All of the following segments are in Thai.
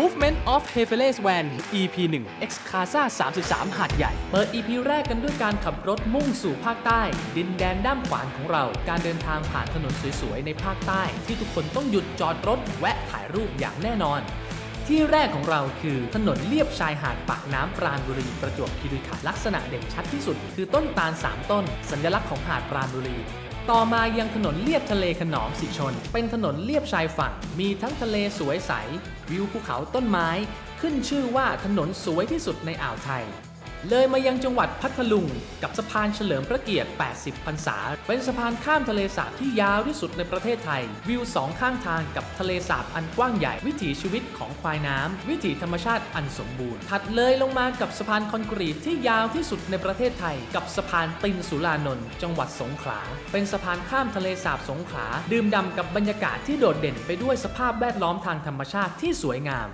Movement of h e f e l e s Van EP 1 X Casa 33 หาดใหญ่ เปิด EP แรกกันด้วยการขับรถมุ่งสู่ภาคใต้ ดินแดนด้ามขวานของเรา การเดินทางผ่านถนนสวยๆ ในภาคใต้ ที่ทุกคนต้องหยุดจอดรถแวะถ่ายรูปอย่างแน่นอน ที่แรกของเราคือถนนเลียบชายหาดปากน้ำปราณบุรีประจวบคีรีขันธ์ลักษณะเด่นชัดที่สุด คือต้นตาล 3 ต้น สัญลักษณ์ของหาดปราณบุรี ต่อมายังถนนเลียบทะเลขนอมสิชน เป็นถนนเลียบชายฝั่ง มีทั้งทะเลสวยใส วิวภูเขาต้นไม้ ขึ้นชื่อว่าถนนสวยที่สุดในอ่าวไทย เลยมายังจังหวัดพัทลุง กับสะพานเฉลิมพระเกียรติ 80 พรรษา เป็นสะพานข้ามทะเลสาบที่ยาวที่สุดในประเทศไทย วิวสองข้างทางกับทะเลสาบอันกว้างใหญ่ วิถีชีวิตของควายน้ำวิถีธรรมชาติอันสมบูรณ์ ถัดเลยลงมากับสะพานคอนกรีตที่ยาวที่สุดในประเทศไทย กับสะพานตินสุรานนท์จังหวัดสงขลา เป็นสะพานข้ามทะเลสาบสงขลาดื่มด่ำกับบรรยากาศที่โดดเด่นไปด้วยสภาพแวดล้อมทางธรรมชาติที่สวยงาม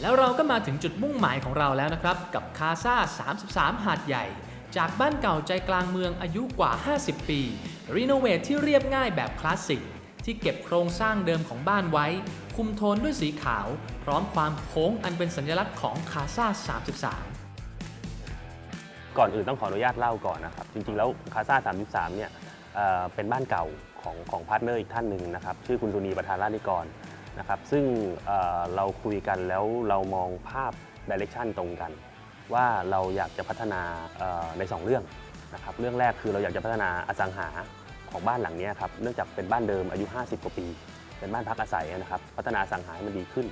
แล้วเราก็มาถึงจุดมุ่งหมายของเราแล้วนะครับ กับคาซ่า 33 หาดใหญ่ จากบ้านเก่าใจกลางเมืองอายุกว่า 50 ปี รีโนเวทที่เรียบง่ายแบบคลาสสิก ที่เก็บโครงสร้างเดิมของบ้านไว้ คุมโทนด้วยสีขาว พร้อมความโค้งอันเป็นสัญลักษณ์ของคาซ่า 33ก่อนอื่นต้องขออนุญาตเล่าก่อนนะครับ จริงๆ แล้วคาซ่า 33 เนี่ยเเป็นบ้านเก่าของของพาร์ทเนอร์อีกท่านหนึ่งนะครับ ชื่อคุณสุนีประธานราชนิกร นะครับซึ่งเเราคุยกันแล้วเรามองภาพดิเรกชันตรงกัน ว่าเราอยากจะพัฒนาเอ่อใน 2 เรื่องนะครับเรื่องแรกคือเราอยากจะพัฒนาอสังหาของบ้านหลังนี้ครับเนื่องจากเป็นบ้านเดิมอายุ 50 กว่าปี เป็นบ้านพักอาศัยนะครับพัฒนาอสังหาให้มันดีขึ้น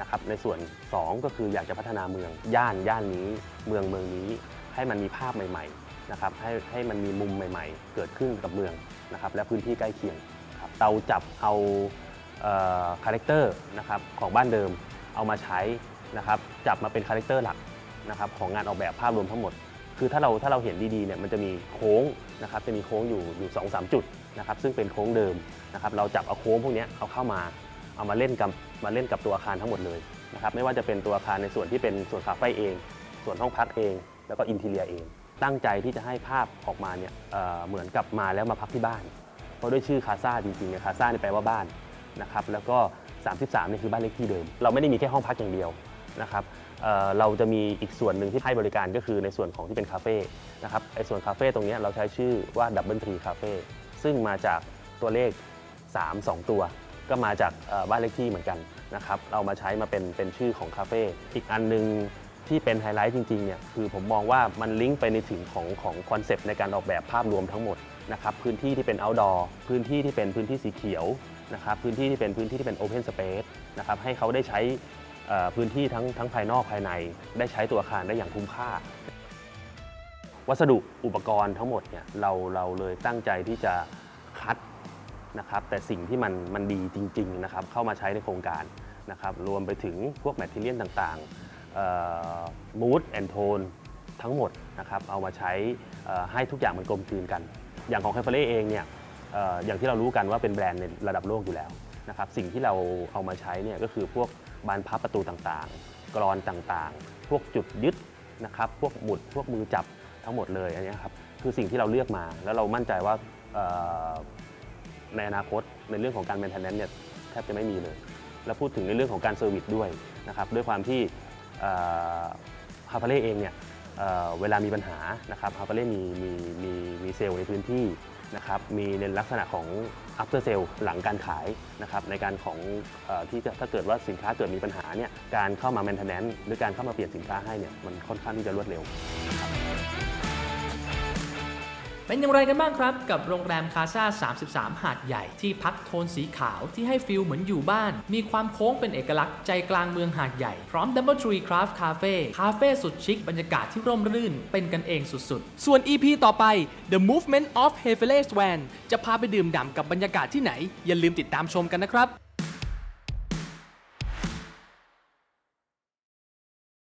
นะครับในส่วน 2 ก็คืออยากจะพัฒนาเมืองย่านย่านนี้เมืองเมืองนี้ให้มันมีภาพใหม่ๆนะครับให้ให้มันมีมุมใหม่ ๆ เกิดขึ้นกับเมืองนะครับและพื้นที่ใกล้เคียงครับเราจับเอา คาแรคเตอร์นะครับของบ้านเดิมเอามาใช้นะครับจับมาเป็นคาแรคเตอร์หลักนะครับของงานออกแบบภาพรวมทั้งหมด คือถ้าเราถ้าเราเห็นดีๆเนี่ยมันจะมีโค้งนะครับจะมีโค้งอยู่อยู่สองสามจุดนะครับซึ่งเป็นโค้งเดิมนะครับเราจับเอาโค้งพวกนี้เอาเข้ามาเอามาเล่นกับมาเล่นกับตัวอาคารทั้งหมดเลยนะครับไม่ว่าจะเป็นตัวอาคารในส่วนที่เป็นส่วนคาเฟ่เอง ส่วนห้องพักเอง แล้วก็อินทีเรียเอง ตั้งใจที่จะให้ภาพออกมาเนี่ยเเหมือนกับมาแล้วมาพักที่บ้าน เพราะด้วยชื่อคาซาจริงๆเนี่ยคาซาเนี่ยแปลว่าบ้าน นะครับแล้วก็ 33นี่คือบ้านเลขที่เดิม เราไม่ได้มีแค่ห้องพักอย่างเดียวนะครับเอ่อเราจะมีอีกส่วนหนึ่งที่ให้บริการก็คือในส่วนของที่เป็นคาเฟ่นะครับไอ้ส่วนคาเฟ่ตรงเนี้ยเราใช้ชื่อว่าดับเบิลทรีคาเฟ่ซึ่งมาจากตัวเลข 3 2 ตัว ก็มาจากเอ่อบ้านเลขที่เหมือนกันนะครับเรามาใช้มาเป็นเป็นชื่อของคาเฟ่อีกอันหนึงที่เป็นไฮไลท์จริงๆเนี่ยคือผมมองว่ามันลิงก์ไปในถึงของของคอนเซปต์ในการออกแบบภาพรวมทั้งหมดนะครับพื้นที่ที่เป็น outdoor พื้นที่ที่เป็นพื้นที่สีเขียว นะครับพื้นที่ที่เป็นพื้นที่ที่เป็น open space นะครับให้เขาได้ใช้พื้นที่ทั้งทั้งภายนอกภายใน ได้ใช้ตัวอาคารได้อย่างคุ้มค่า วัสดุอุปกรณ์ทั้งหมดเนี่ยเราเราเลยตั้งใจที่จะคัดนะครับแต่สิ่งที่มันมันดีจริงๆนะครับเข้ามาใช้ในโครงการนะครับรวมไปถึงพวกแมทเทียลต่างๆมูดแอนโทนทั้งหมดนะครับเอามาใช้ให้ทุกอย่างมันกลมกลืนกัน อย่างของแคฟเฟ่เองเนี่ย เอ่ออย่างที่เรารู้กันว่าเป็นแบรนด์ในระดับโลกอยู่แล้วนะครับสิ่งที่เราเอามาใช้เนี่ยก็คือพวกบานพับประตูต่างๆ กรอนต่างๆ พวกจุดยึดนะครับพวกหมุดพวกมือจับทั้งหมดเลยอันเนี้ยครับคือสิ่งที่เราเลือกมาแล้วเรามั่นใจว่าเอ่อในอนาคตในเรื่องของการ m ม i เทนแนนเนี่ยแทบจะไม่มีเลย แล้วพูดถึงในเรื่องของการเซอร์วิสด้วยนะครับด้วยความที่ฮาฟาเล่เองเนี่ยเอ่อเวลามีปัญหานะครับฮาฟาเล่มีมีมีมีเซลล์ในพื้นที่ นะครับมีในลักษณะของ after sale หลังการขายนะครับในการของอที่จะถ้าเกิดว่าสินค้าเกิดมีปัญหาเนี่ยการเข้ามา maintenance หรือการเข้ามาเปลี่ยนสินค้าให้เนี่ยมันค่อนข้างที่จะรวดเร็ว เป็นอย่างไรกันบ้างครับ กับโรงแรมคาซา33 หาดใหญ่ที่พักโทนสีขาวที่ให้ฟิลเหมือนอยู่บ้าน มีความโค้งเป็นเอกลักษณ์ใจกลางเมืองหาดใหญ่ พร้อม Double Tree Craft Cafe คาเฟ่สุดชิคบรรยากาศที่ร่มรื่น เป็นกันเองสุดๆ ส่วน EP ต่อไป The Movement of h e f e l e s Van จะพาไปดื่มด่ำกับบรรยากาศที่ไหน อย่าลืมติดตามชมกันนะครับ